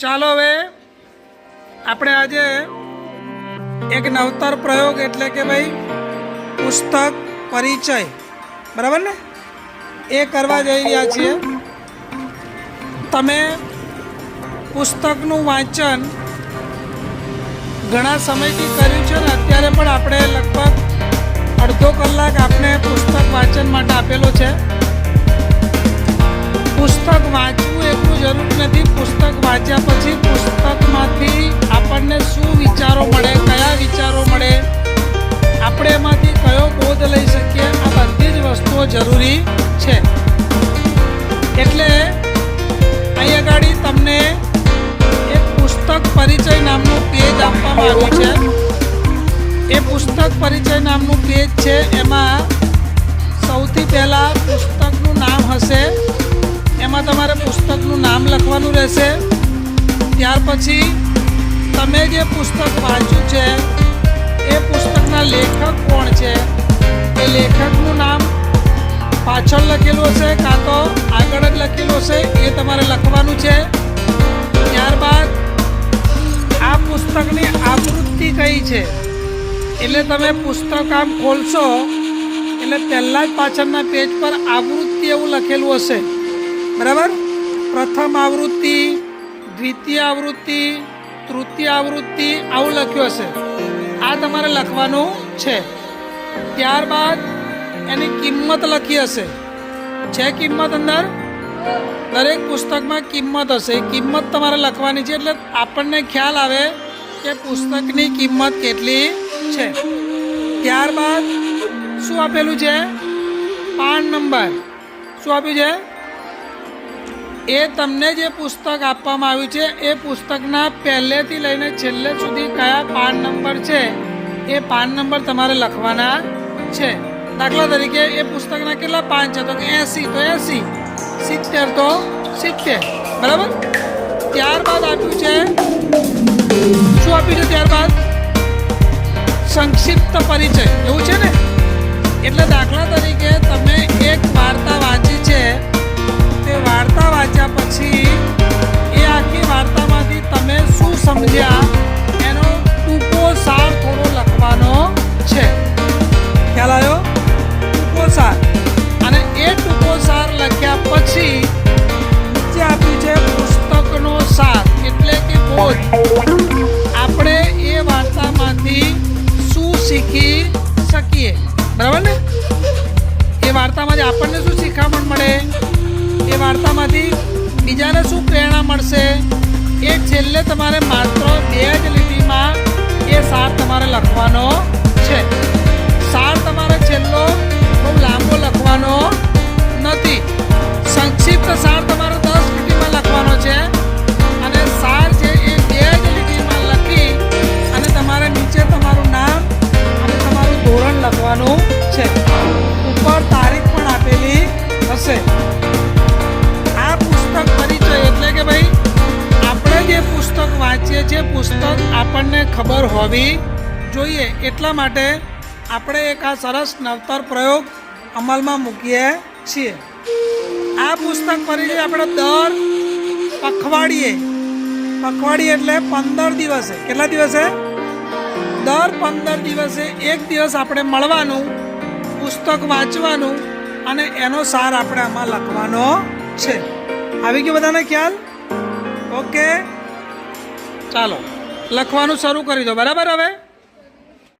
ચાલો હવે આપણે આજે એક નવતર પ્રયોગ એટલે કે ભાઈ પુસ્તક પરિચય. બરાબર ને? એ કરવા જઈ રહ્યા છીએ. તમે પુસ્તકનું વાંચન ઘણા સમયથી કર્યું છે ને અત્યારે પણ આપણે લગભગ અડધો કલાક આપણે પુસ્તક વાંચન માટે આપેલો છે. પુસ્તક એટલું જરૂરી નથી પુસ્તક વાંચ્યા પછી પુસ્તકમાંથી આપણને શું વિચારો મળે, કયા વિચારો મળે, આપણે એમાંથી કયો બોધ લઈ શકીએ, આ બધી જ વસ્તુઓ જરૂરી છે. એટલે અહીં આગળ તમને એક પુસ્તક પરિચય નામનું પેજ આપવામાં આવ્યું છે. એ પુસ્તક પરિચય નામનું પેજ છે, એમાં એમાં તમારે પુસ્તકનું નામ લખવાનું રહેશે. ત્યાર પછી તમે જે પુસ્તક વાંચ્યું છે, એ પુસ્તકના લેખક કોણ છે? એ લેખકનું નામ પાછળ લખેલું હશે કાં તો આગળ જ લખેલું હશે, એ તમારે લખવાનું છે. ત્યારબાદ આ પુસ્તકની આવૃત્તિ કઈ છે? એટલે તમે પુસ્તક આમ ખોલશો, એટલે પહેલાં જ પાછળના પેજ પર આવૃત્તિ એવું લખેલું હશે. બરાબર? પ્રથમ આવૃત્તિ, દ્વિતીય આવૃત્તિ, તૃતીય આવૃત્તિ, આવું લખ્યું હશે. આ તમારે લખવાનું છે. ત્યારબાદ એની કિંમત લખી હશે. છે કિંમત અંદર? દરેક પુસ્તકમાં કિંમત હશે. કિંમત તમારે લખવાની છે એટલે આપણને ખ્યાલ આવે કે પુસ્તકની કિંમત કેટલી છે. ત્યારબાદ શું આપેલું છે? PAN number. શું આપ્યું છે? એ તમને જે પુસ્તક આપવામાં આવ્યું છે, એ પુસ્તકના પહેલેથી લઈને છેલ્લે સુધી કયા પાન નંબર છે, એ પાન નંબર તમારે લખવાના છે. દાખલા તરીકે એ પુસ્તકના કેટલા પાન છે? તો એસી, તો એંસી. સિત્તેર, તો સિત્તેર. બરાબર? ત્યારબાદ આપ્યું છે. શું આપ્યું છે ત્યારબાદ? સંક્ષિપ્ત પરિચય. એવું છે ને? એટલે દાખલા તરીકે તમે એક વાર્તા વાંચી આપણે એ વાર્તામાંથી શું શીખી શકીએ? બરાબર ને? એ વાર્તામાંથી આપણને શું શીખામણ મળે? એ વાર્તામાંથી બીજાને શું પ્રેરણા મળશે? એ છેલ્લે તમારે માત્ર બે જ લીટીમાં એ સાર તમારે લખવાનો ખબર હોવી જોઈએ. એટલા માટે આપણે એક આ સરસ નવતર પ્રયોગ અમલમાં મૂકીએ છીએ. આ પુસ્તક પરિચય આપણે દર પખવાડિયે પખવાડિયે એટલે પંદર દિવસે. કેટલા દિવસે? દર પંદર દિવસે એક દિવસ આપણે મળવાનું, પુસ્તક વાંચવાનું અને એનો સાર આપણે આમાં લખવાનો છે. આવી ગયો બધાને ખ્યાલ? ઓકે. ચાલો. લખવાનું શરૂ કરી દો. બરાબર હવે?